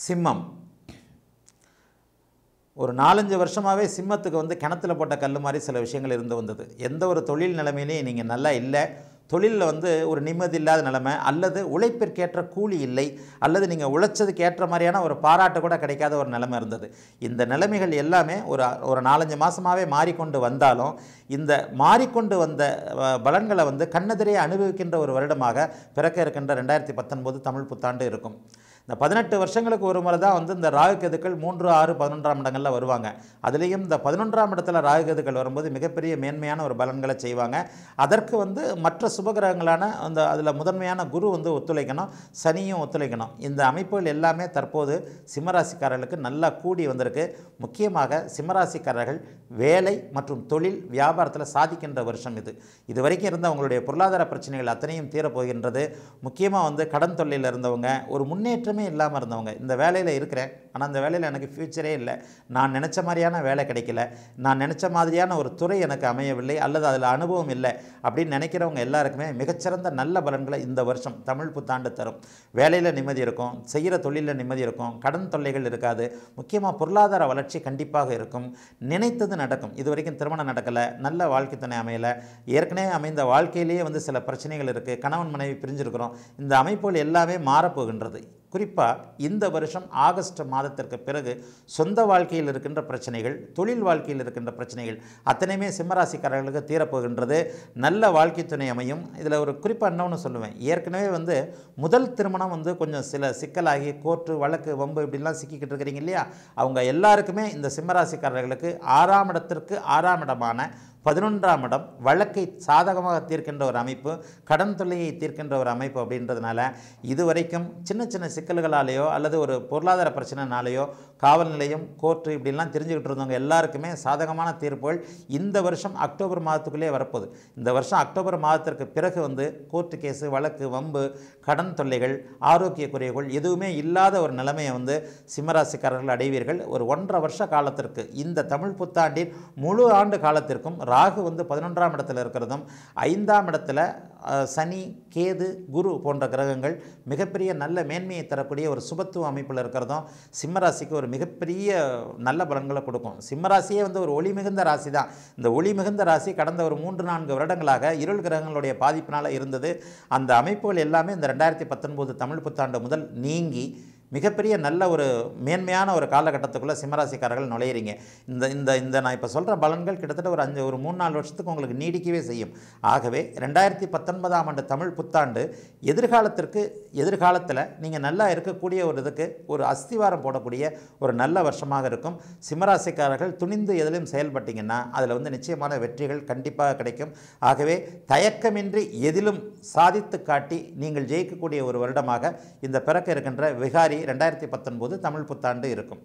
சிம்மம். ஒரு நாலஞ்சு வருஷமாகவே சிம்மத்துக்கு வந்து கிணத்துல போட்ட கல் மாதிரி சில விஷயங்கள் இருந்து வந்தது. எந்த ஒரு தொழில் நிலைமையிலையும் நீங்கள் நல்லா இல்லை. தொழிலில் வந்து ஒரு நிம்மதி இல்லாத நிலைமை அல்லது உழைப்பிற்கேற்ற கூலி இல்லை. அல்லது நீங்கள் உழைச்சதுக்கு ஏற்ற மாதிரியான ஒரு பாராட்டு கூட கிடைக்காத ஒரு நிலைமை இருந்தது. இந்த நிலைமைகள் எல்லாமே ஒரு ஒரு நாலஞ்சு மாதமாகவே மாறிக்கொண்டு வந்தாலும் இந்த மாறிக்கொண்டு வந்த பலன்களை வந்து கண்ணெதிரே அனுபவிக்கின்ற ஒரு வருடமாக பிறக்க இருக்கின்ற ரெண்டாயிரத்தி பத்தொன்பது தமிழ் புத்தாண்டு இருக்கும். இந்த பதினெட்டு வருஷங்களுக்கு ஒரு முறை தான் வந்து இந்த ராகுகேதுக்கள் மூன்று ஆறு பதினொன்றாம் இடங்களில் வருவாங்க. அதுலேயும் இந்த பதினொன்றாம் இடத்துல ராகுகேதுக்கள் வரும்போது மிகப்பெரிய மேன்மையான ஒரு பலன்களை செய்வாங்க. அதற்கு வந்து மற்ற சுபகிரகங்களான அந்த அதில் முதன்மையான குரு வந்து ஒத்துழைக்கணும் சனியும் ஒத்துழைக்கணும். இந்த அமைப்புகள் எல்லாமே தற்போது சிம்மராசிக்காரர்களுக்கு நல்லா கூடி வந்திருக்கு. முக்கியமாக சிம்மராசிக்காரர்கள் வேலை மற்றும் தொழில் வியாபாரத்தில் சாதிக்கின்ற வருஷம் இது. இது வரைக்கும் இருந்த அவங்களுடைய பொருளாதார பிரச்சனைகள் அத்தனையும் தீரப்போகின்றது. முக்கியமாக வந்து கடன் தொல்லையில் இருந்தவங்க ஒரு முன்னேற்றமே இல்லாமல் இருந்தவங்க. இந்த வேலையில் இருக்கிறேன். ஆனால் அந்த வேலையில் எனக்கு ஃப்யூச்சரே இல்லை. நான் நினச்ச மாதிரியான வேலை கிடைக்கல. நான் நினச்ச மாதிரியான ஒரு துறை எனக்கு அமையவில்லை. அல்லது அதில் அனுபவம் இல்லை. அப்படின்னு நினைக்கிறவங்க எல்லாருக்குமே மிகச்சிறந்த நல்ல பலன்களை இந்த வருஷம் தமிழ் புத்தாண்டு தரும். வேலையில் நிம்மதி இருக்கும். செய்கிற தொழிலில் நிம்மதி இருக்கும். கடன் தொல்லைகள் இருக்காது. முக்கியமாக பொருளாதார வளர்ச்சி கண்டிப்பாக இருக்கும். நினைத்தது நடக்கும். இது வரைக்கும் திருமணம் நடக்கலை. நல்ல வாழ்க்கை துணை அமையலை. ஏற்கனவே அமைந்த வாழ்க்கையிலேயே வந்து சில பிரச்சனைகள் இருக்குது கணவன் மனைவி பிரிஞ்சிருக்கிறோம். இந்த அமைப்புகள் எல்லாமே மாறப்போகின்றது. குறிப்பாக இந்த வருஷம் ஆகஸ்ட் மாதத்திற்கு பிறகு சொந்த வாழ்க்கையில் இருக்கின்ற பிரச்சனைகள் தொழில் வாழ்க்கையில் இருக்கின்ற பிரச்சனைகள் அத்தனையுமே சிம்மராசிக்காரர்களுக்கு தீரப்போகின்றது. நல்ல வாழ்க்கை துணை அமையும். இதில் ஒரு குறிப்பாக இன்னொன்று சொல்லுவேன். ஏற்கனவே வந்து முதல் திருமணம் வந்து கொஞ்சம் சில சிக்கலாகி கோர்ட்டு வழக்கு வம்பு இப்படிலாம் சிக்கிக்கிட்டு இருக்கிறீங்க இல்லையா? அவங்க எல்லாருக்குமே இந்த சிம்மராசிக்காரர்களுக்கு ஆறாம் இடத்திற்கு ஆறாம் இடமான பதினொன்றாம் இடம் வழக்கை சாதகமாக தீர்க்கின்ற ஒரு அமைப்பு கடன் தொல்லையை தீர்க்கின்ற ஒரு அமைப்பு அப்படின்றதுனால இதுவரைக்கும் சின்ன சின்ன சிக்கல்களாலேயோ அல்லது ஒரு பொருளாதார பிரச்சனைனாலேயோ காவல் நிலையம் கோர்ட்டு இப்படிலாம் தெரிஞ்சுக்கிட்டு இருந்தவங்க எல்லாருக்குமே சாதகமான தீர்ப்புகள் இந்த வருஷம் அக்டோபர் மாதத்துக்குள்ளே வரப்போகுது. இந்த வருஷம் அக்டோபர் மாதத்திற்கு பிறகு வந்து கோர்ட்டு கேஸு வழக்கு வம்பு கடன் தொல்லைகள் ஆரோக்கிய குறைவுகள் எதுவுமே இல்லாத ஒரு நிலைமையை வந்து சிம்மராசிக்காரர்கள் அடைவீர்கள். ஒரு ஒன்றரை வருஷ காலத்திற்கு இந்த தமிழ் புத்தாண்டின் முழு ஆண்டு காலத்திற்கும் ராகு வந்து பதினொன்றாம் இடத்துல இருக்கிறதும் ஐந்தாம் இடத்துல சனி கேது குரு போன்ற கிரகங்கள் மிகப்பெரிய நல்ல மேன்மையை தரக்கூடிய ஒரு சுபத்துவ அமைப்பில் இருக்கிறதும் சிம்மராசிக்கு ஒரு மிகப்பெரிய நல்ல பலன்களை கொடுக்கும். சிம்மராசியே வந்து ஒரு ஒளி மிகுந்த ராசி தான் இந்த ஒளி மிகுந்த ராசி கடந்த ஒரு மூன்று நான்கு வருடங்களாக இருள் கிரகங்களுடைய பாதிப்பினால் இருந்தது. அந்த அமைப்புகள் எல்லாமே இந்த ரெண்டாயிரத்தி பத்தொன்பது தமிழ் புத்தாண்டு முதல் நீங்கி மிகப்பெரிய நல்ல ஒரு மேன்மையான ஒரு காலகட்டத்துக்குள்ளே சிம்மராசிக்காரர்கள் நுழையிறீங்க. இந்த இந்த இந்த நான் இப்போ சொல்கிற பலன்கள் கிட்டத்தட்ட ஒரு அஞ்சு ஒரு மூணு நாலு வருஷத்துக்கு உங்களுக்கு நீடிக்கவே செய்யும். ஆகவே ரெண்டாயிரத்தி பத்தொன்பதாம் ஆண்டு தமிழ் புத்தாண்டு எதிர்காலத்திற்கு எதிர்காலத்தில் நீங்கள் நல்லா இருக்கக்கூடிய ஒரு இதுக்கு ஒரு அஸ்திவாரம் போடக்கூடிய ஒரு நல்ல வருஷமாக இருக்கும். சிம்மராசிக்காரர்கள் துணிந்து எதிலும் செயல்பட்டீங்கன்னா அதில் வந்து நிச்சயமான வெற்றிகள் கண்டிப்பாக கிடைக்கும். ஆகவே தயக்கமின்றி எதிலும் சாதித்து காட்டி நீங்கள் ஜெயிக்கக்கூடிய ஒரு வருடமாக இந்த பிறக்க இருக்கின்ற விகாரி ரெண்டாயிரத்தி பத்தொன்பது தமிழ் புத்தாண்டு இருக்கும்.